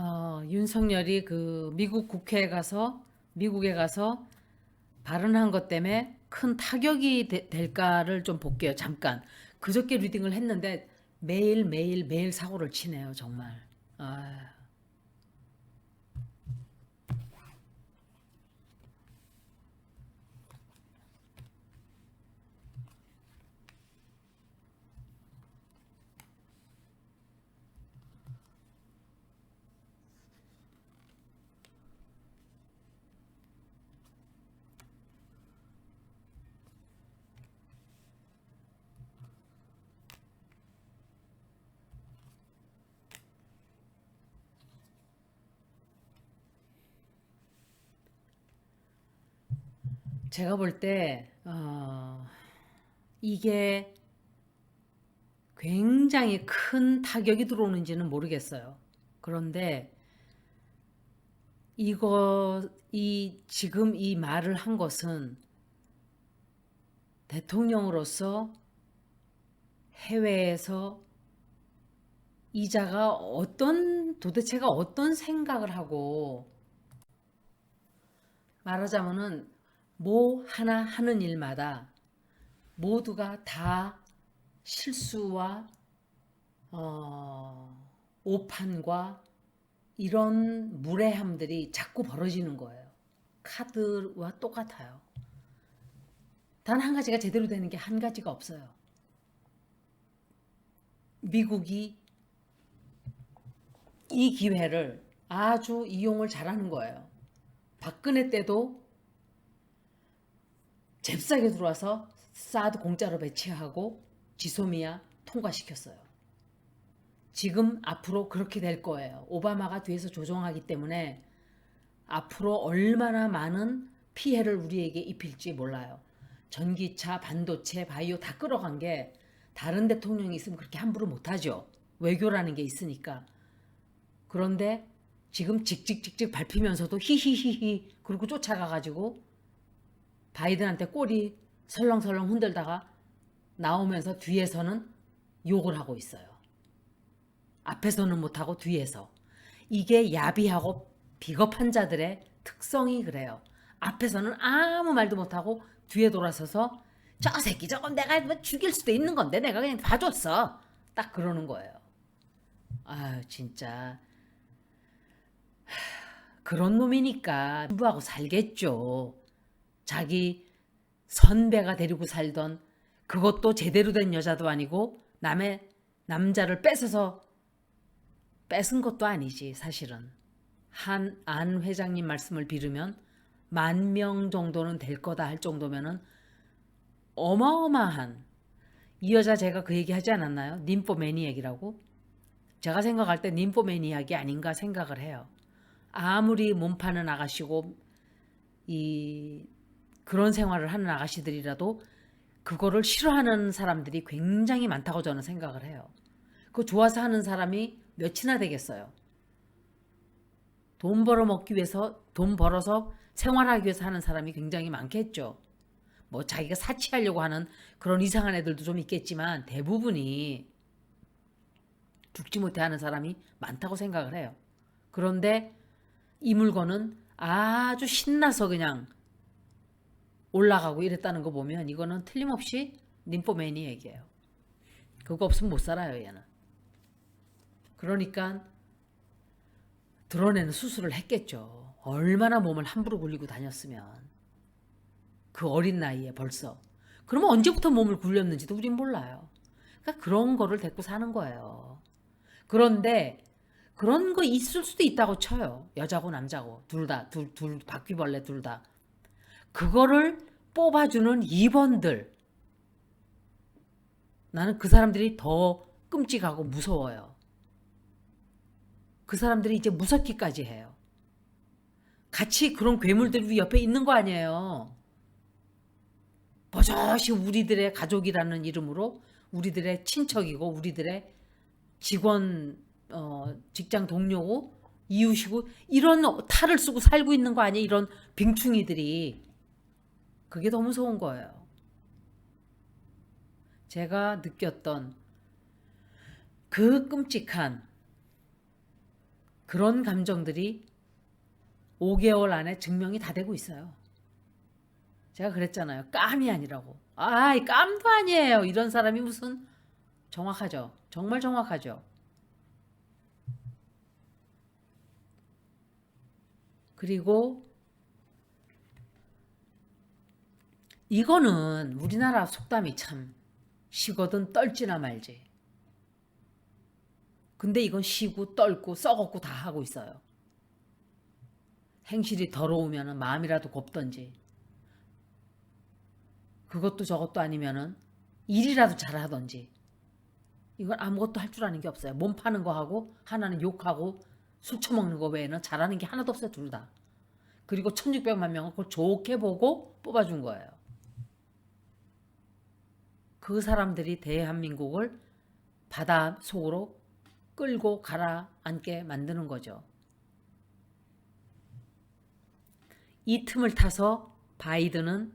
어, 윤석열이 그 미국 국회에 가서 미국에 가서 발언한 것 때문에 큰 타격이 되- 될까를 좀 볼게요. 잠깐. 그저께 리딩을 했는데 매일 매일 매일 사고를 치네요. 정말. 아. 제가 볼 때, 어, 이게 굉장히 큰 타격이 들어오는지는 모르겠어요. 그런데 이거, 이, 지금 이 말을 한 것은 대통령으로서 해외에서 이자가 어떤, 도대체가 어떤 생각을 하고 말하자면은 뭐 하나 하는 일마다 모두가 다 실수와 어, 오판과 이런 무례함들이 자꾸 벌어지는 거예요. 카드와 똑같아요. 단 한 가지가 제대로 되는 게 한 가지가 없어요. 미국이 이 기회를 아주 이용을 잘하는 거예요. 박근혜 때도 잽싸게 들어와서 사드 공짜로 배치하고 지소미아 통과시켰어요. 지금 앞으로 그렇게 될 거예요. 오바마가 뒤에서 조종하기 때문에 앞으로 얼마나 많은 피해를 우리에게 입힐지 몰라요. 전기차, 반도체, 바이오 다 끌어간 게 다른 대통령이 있으면 그렇게 함부로 못하죠. 외교라는 게 있으니까. 그런데 지금 직직직직 밟히면서도 히히히히 그러고 쫓아가가지고 바이든한테 꼬리 설렁설렁 흔들다가 나오면서 뒤에서는 욕을 하고 있어요. 앞에서는 못하고 뒤에서. 이게 야비하고 비겁한 자들의 특성이 그래요. 앞에서는 아무 말도 못하고 뒤에 돌아서서 저 새끼 저건 내가 뭐 죽일 수도 있는 건데 내가 그냥 봐줬어. 딱 그러는 거예요. 아유 진짜 그런 놈이니까 부하고 살겠죠. 자기 선배가 데리고 살던 그것도 제대로 된 여자도 아니고 남의 남자를 뺏어서 뺏은 것도 아니지 사실은 한 안 회장님 말씀을 빌으면 만 명 정도는 될 거다 할 정도면은 어마어마한 이 여자 제가 그 얘기 하지 않았나요? 님포매니악이라고 제가 생각할 때 님포매니악이 아닌가 생각을 해요. 아무리 몸 파는 아가씨고 이 그런 생활을 하는 아가씨들이라도 그거를 싫어하는 사람들이 굉장히 많다고 저는 생각을 해요. 그거 좋아서 하는 사람이 몇이나 되겠어요. 돈 벌어 먹기 위해서 돈 벌어서 생활하기 위해서 하는 사람이 굉장히 많겠죠. 뭐 자기가 사치하려고 하는 그런 이상한 애들도 좀 있겠지만 대부분이 죽지 못해 하는 사람이 많다고 생각을 해요. 그런데 이 물건은 아주 신나서 그냥 올라가고 이랬다는 거 보면 이거는 틀림없이 님포맨이 얘기예요. 그거 없으면 못 살아요, 얘는. 그러니까 드러내는 수술을 했겠죠. 얼마나 몸을 함부로 굴리고 다녔으면. 그 어린 나이에 벌써. 그러면 언제부터 몸을 굴렸는지도 우린 몰라요. 그러니까 그런 거를 데리고 사는 거예요. 그런데 그런 거 있을 수도 있다고 쳐요. 여자고 남자고 둘 다, 둘, 둘 바퀴벌레 둘 다. 그거를 뽑아주는 2번들. 나는 그 사람들이 더 끔찍하고 무서워요. 그 사람들이 이제 무섭기까지 해요. 같이 그런 괴물들이 옆에 있는 거 아니에요. 버젓이 우리들의 가족이라는 이름으로 우리들의 친척이고 우리들의 직원 어, 직장 동료고 이웃이고 이런 탈을 쓰고 살고 있는 거 아니에요? 이런 빙충이들이 그게 더 무서운 거예요. 제가 느꼈던 그 끔찍한 그런 감정들이 5개월 안에 증명이 다 되고 있어요. 제가 그랬잖아요. 깜이 아니라고. 아이, 깜도 아니에요. 이런 사람이 무슨 정확하죠. 정말 정확하죠. 그리고 이거는 우리나라 속담이 참 쉬거든 떨지나 말지. 근데 이건 쉬고 떨고 썩었고 다 하고 있어요. 행실이 더러우면 마음이라도 곱던지 그것도 저것도 아니면은 일이라도 잘하던지 이건 아무것도 할 줄 아는 게 없어요. 몸 파는 거 하고 하나는 욕하고 술 처먹는 거 외에는 잘하는 게 하나도 없어요. 둘 다. 그리고 1600만 명을 그걸 좋게 보고 뽑아준 거예요. 그 사람들이 대한민국을 바다 속으로 끌고 가라앉게 만드는 거죠. 이 틈을 타서 바이든은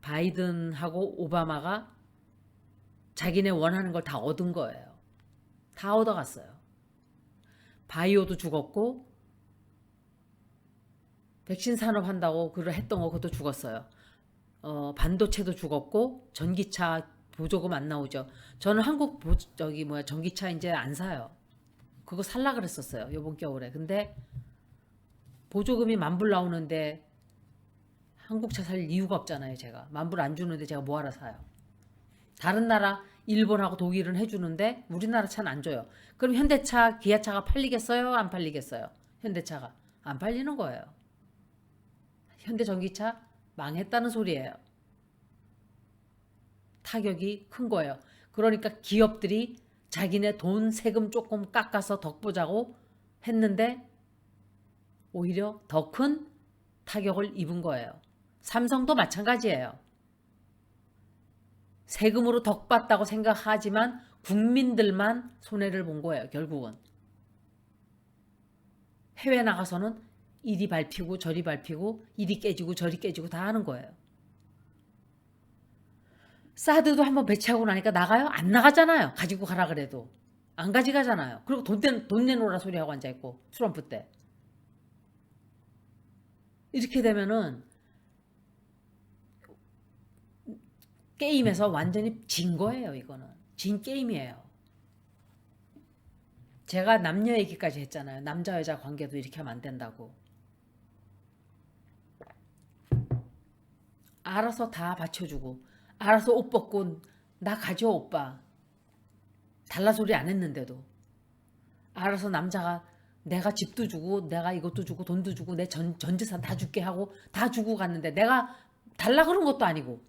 바이든하고 오바마가 자기네 원하는 걸 다 얻은 거예요. 다 얻어갔어요. 바이오도 죽었고 백신 산업 한다고 그걸 했던 거 그것도 죽었어요. 어, 반도체도 죽었고 전기차 보조금 안 나오죠. 저는 한국 보, 저기 뭐야 전기차 이제 안 사요. 그거 살라 그랬었어요. 이번 겨울에. 근데 보조금이 만불 나오는데 한국 차 살 이유가 없잖아요. 제가 만불 안 주는데 제가 뭐 하러 사요. 다른 나라 일본하고 독일은 해주는데 우리나라 차는 안 줘요. 그럼 현대차, 기아차가 팔리겠어요? 안 팔리겠어요? 현대차가 안 팔리는 거예요. 현대 전기차 망했다는 소리예요. 타격이 큰 거예요. 그러니까 기업들이 자기네 돈 세금 조금 깎아서 덕 보자고 했는데 오히려 더 큰 타격을 입은 거예요. 삼성도 마찬가지예요. 세금으로 덕 받다고 생각하지만 국민들만 손해를 본 거예요. 결국은. 해외 나가서는 이리 밟히고 저리 밟히고 이리 깨지고 저리 깨지고 다 하는 거예요. 사드도 한번 배치하고 나니까 나가요? 안 나가잖아요. 가지고 가라 그래도. 안 가져가잖아요. 그리고 돈, 내, 돈 내놓으라 소리하고 앉아있고 트럼프 때. 이렇게 되면은 게임에서 완전히 진 거예요, 이거는. 진 게임이에요. 제가 남녀 얘기까지 했잖아요. 남자 여자 관계도 이렇게 하면 안 된다고. 알아서 다 받쳐주고, 알아서 옷 벗고 나 가져 오빠. 달라 소리 안 했는데도. 알아서 남자가 내가 집도 주고 내가 이것도 주고 돈도 주고 내 전, 전 재산 다 줄게 하고 다 주고 갔는데 내가 달라 그런 것도 아니고.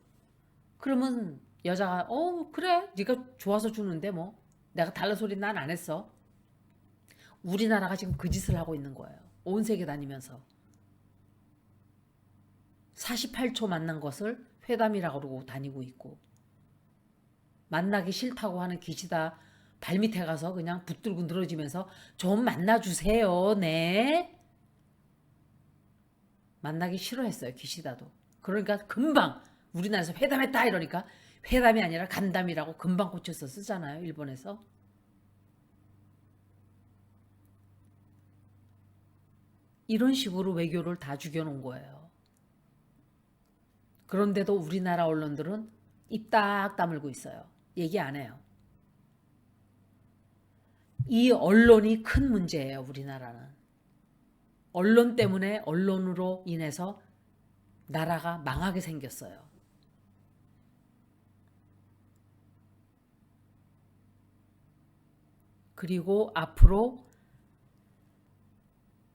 그러면 여자가 어 그래. 네가 좋아서 주는데 뭐. 내가 달라 소리 난 안 했어. 우리나라가 지금 그 짓을 하고 있는 거예요. 온 세계 다니면서 48초 만난 것을 회담이라고 그러고 다니고 있고 만나기 싫다고 하는 기시다 발밑에 가서 그냥 붙들고 늘어지면서 좀 만나주세요. 네. 만나기 싫어했어요. 기시다도. 그러니까 금방 우리나라에서 회담했다 이러니까 회담이 아니라 간담이라고 금방 고쳐서 쓰잖아요. 일본에서. 이런 식으로 외교를 다 죽여놓은 거예요. 그런데도 우리나라 언론들은 입 딱 다물고 있어요. 얘기 안 해요. 이 언론이 큰 문제예요, 우리나라는. 언론 때문에 언론으로 인해서 나라가 망하게 생겼어요. 그리고 앞으로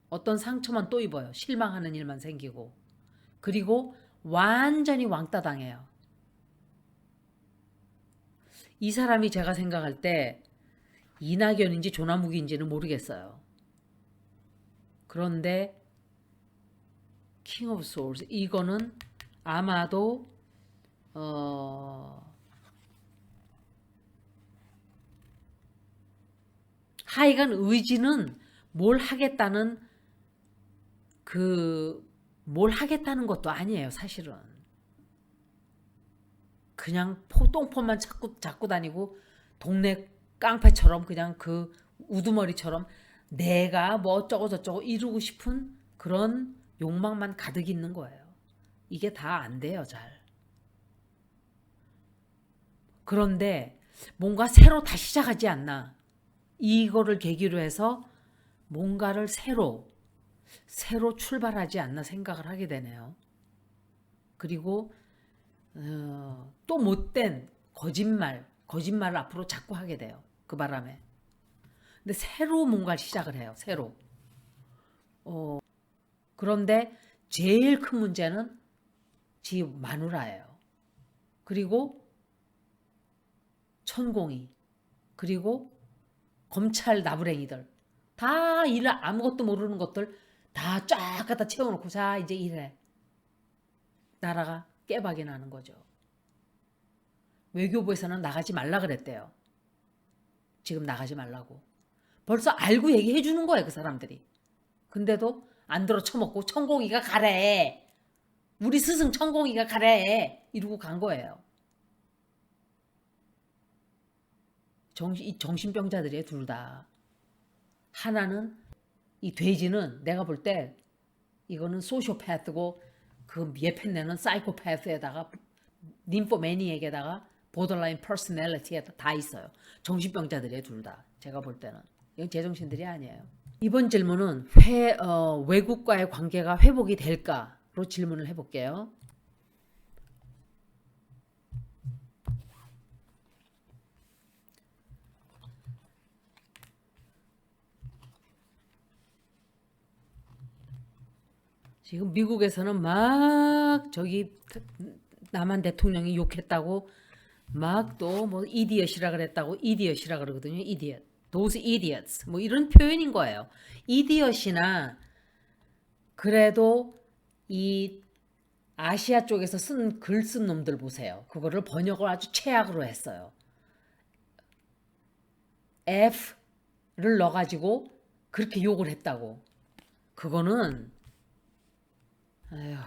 어떤 상처만 또 입어요. 실망하는 일만 생기고. 그리고 완전히 왕따 당해요. 이 사람이 제가 생각할 때 이낙연인지 조나묵인지는 모르겠어요. 그런데 킹 오브 소울스 이거는 아마도 어 하여간 의지는 뭘 하겠다는 그 뭘 하겠다는 것도 아니에요, 사실은. 그냥 포똥폰만 자꾸 잡고 다니고 동네 깡패처럼 그냥 그 우두머리처럼 내가 뭐 어쩌고 저쩌고 이루고 싶은 그런 욕망만 가득 있는 거예요. 이게 다 안 돼요, 잘. 그런데 뭔가 새로 다시 시작하지 않나. 이거를 계기로 해서 뭔가를 새로, 새로 출발하지 않나 생각을 하게 되네요. 그리고, 어, 또 못된 거짓말, 거짓말을 앞으로 자꾸 하게 돼요. 그 바람에. 근데 새로 뭔가를 시작을 해요. 새로. 어, 그런데 제일 큰 문제는 지 마누라예요. 그리고 천공이 그리고 검찰 나부랭이들 다 일을 아무것도 모르는 것들 다 쫙 갖다 채워놓고 자 이제 일해 나라가 깨박이 나는 거죠. 외교부에서는 나가지 말라 그랬대요. 지금 나가지 말라고. 벌써 알고 얘기해 주는 거예요, 그 사람들이. 근데도 안 들어 쳐먹고 천공이가 가래. 우리 스승 천공이가 가래. 이러고 간 거예요. 정신, 이 정신병자들이에요, 둘 다. 하나는, 이 돼지는 내가 볼 때 이거는 소시오패스고 그 예펜네는 사이코패스에다가 님포매니에게다가 보더라인 퍼스널리티에 다 있어요. 정신병자들이에요, 둘 다. 제가 볼 때는. 이건 제정신들이 아니에요. 이번 질문은 회, 어, 외국과의 관계가 회복이 될까로 질문을 해볼게요. 지금 미국에서는 막 저기 남한 대통령이 욕했다고 막 또 뭐 이디엇이라 그랬다고 이디엇이라 그러거든요. 이디엇. those idiots 뭐 이런 표현인 거예요. 이디엇이나 그래도 이 아시아 쪽에서 쓴 글 쓴 놈들 보세요. 그거를 번역을 아주 최악으로 했어요. F를 넣어가지고 그렇게 욕을 했다고. 그거는 아휴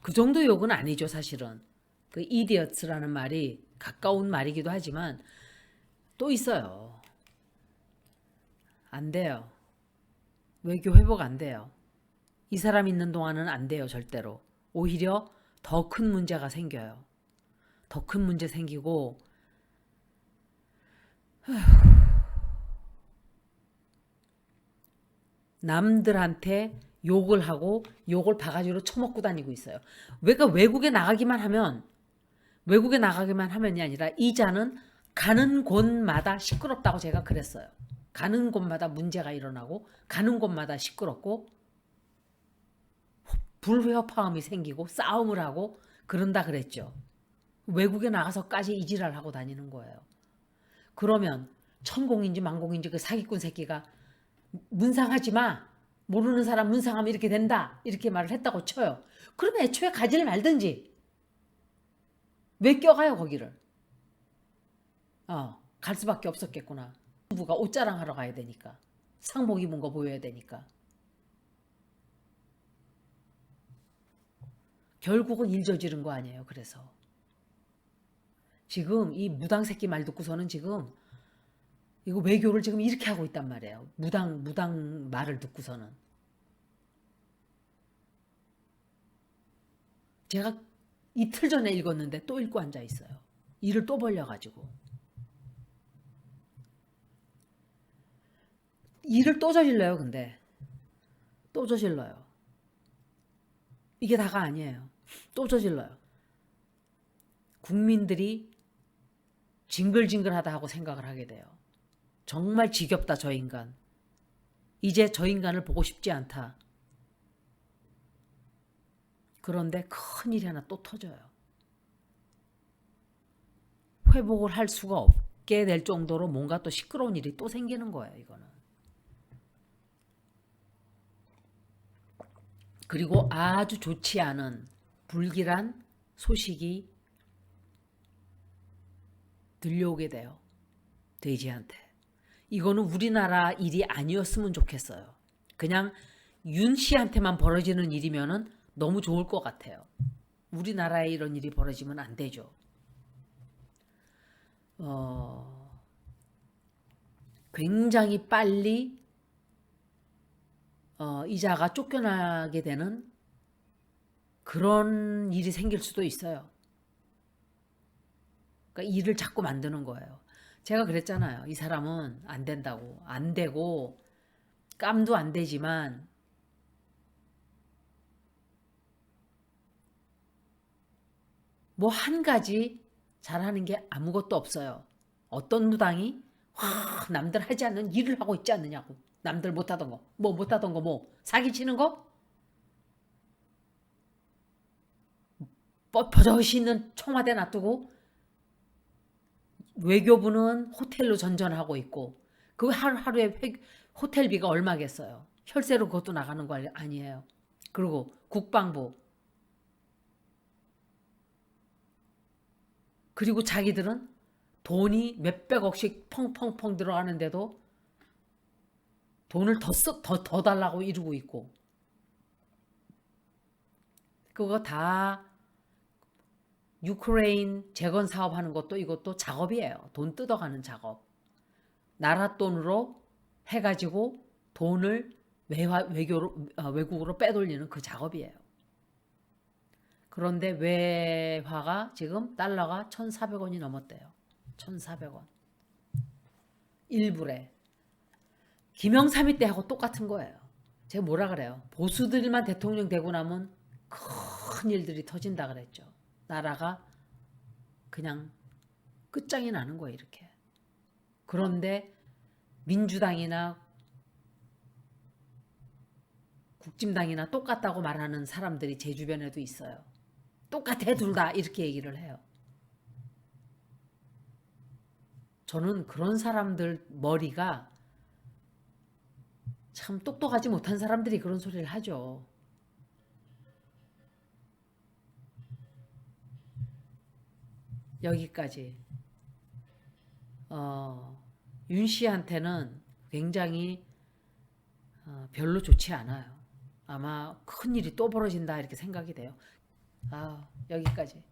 그 정도 욕은 아니죠 사실은. 그 idiots라는 말이 가까운 말이기도 하지만 또 있어요. 안 돼요. 외교 회복 안 돼요. 이 사람 있는 동안은 안 돼요, 절대로. 오히려 더 큰 문제가 생겨요. 더 큰 문제 생기고, 휴, 남들한테 욕을 하고 욕을 바가지로 쳐먹고 다니고 있어요. 왜가 외국에 나가기만 하면 외국에 나가기만 하면이 아니라 이자는 가는 곳마다 시끄럽다고 제가 그랬어요. 가는 곳마다 문제가 일어나고 가는 곳마다 시끄럽고 불회화파음이 생기고 싸움을 하고 그런다 그랬죠. 외국에 나가서까지 이지랄 하고 다니는 거예요. 그러면 천공인지 만공인지 그 사기꾼 새끼가 문상하지 마. 모르는 사람 문상하면 이렇게 된다. 이렇게 말을 했다고 쳐요. 그러면 애초에 가지를 말든지. 왜 껴가요 거기를? 어, 갈 수밖에 없었겠구나. 부가 옷 자랑 하러 가야 되니까. 상복 입은 거 보여야 되니까. 결국은 일 저지른 거 아니에요. 그래서 지금 이 무당 새끼 말 듣고서는 지금 이거 외교를 지금 이렇게 하고 있단 말이에요. 무당 무당 말을 듣고서는 제가 이틀 전에 읽었는데 또 읽고 앉아 있어요. 일을 또 벌려 가지고 일을 또 저질러요. 근데 또 저질러요. 이게 다가 아니에요. 또 저질러요. 국민들이 징글징글하다 하고 생각을 하게 돼요. 정말 지겹다 저 인간. 이제 저 인간을 보고 싶지 않다. 그런데 큰 일이 하나 또 터져요. 회복을 할 수가 없게 될 정도로 뭔가 또 시끄러운 일이 또 생기는 거예요, 이거는. 그리고 아주 좋지 않은 불길한 소식이 들려오게 돼요. 돼지한테. 이거는 우리나라 일이 아니었으면 좋겠어요. 그냥 윤 씨한테만 벌어지는 일이면은 너무 좋을 것 같아요. 우리나라에 이런 일이 벌어지면 안 되죠. 어, 굉장히 빨리 어, 이자가 쫓겨나게 되는 그런 일이 생길 수도 있어요. 그러니까 일을 자꾸 만드는 거예요. 제가 그랬잖아요. 이 사람은 안 된다고. 안 되고 깜도 안 되지만 뭐 한 가지 잘하는 게 아무것도 없어요. 어떤 무당이 와, 남들 하지 않는 일을 하고 있지 않느냐고. 남들 못하던 거. 뭐 못하던 거 뭐. 사기치는 거? 뻣뻣이 있는 청와대 놔두고 외교부는 호텔로 전전하고 있고 그 하루하루에 회- 호텔비가 얼마겠어요. 혈세로 그것도 나가는 거 아니에요. 그리고 국방부 그리고 자기들은 돈이 몇백억씩 펑펑펑 들어가는데도 돈을 더, 써, 더, 더 달라고 이러고 있고 그거 다 유크레인 재건 사업 하는 것도 이것도 작업이에요. 돈 뜯어가는 작업. 나라 돈으로 해가지고 돈을 외화, 외교로, 어, 외국으로 빼돌리는 그 작업이에요. 그런데 외화가 지금 달러가 1,400원이 넘었대요. 1,400원. 1불에. 김영삼이 때하고 똑같은 거예요. 제가 뭐라 그래요? 보수들만 대통령 되고 나면 큰 일들이 터진다 그랬죠. 나라가 그냥 끝장이 나는 거예요, 이렇게. 그런데 민주당이나 국진당이나 똑같다고 말하는 사람들이 제 주변에도 있어요. 똑같아 둘 다 이렇게 얘기를 해요. 저는 그런 사람들 머리가 참 똑똑하지 못한 사람들이 그런 소리를 하죠. 여기까지. 어, 윤 씨한테는 굉장히 어, 별로 좋지 않아요. 아마 큰 일이 또 벌어진다 이렇게 생각이 돼요. 아, 여기까지.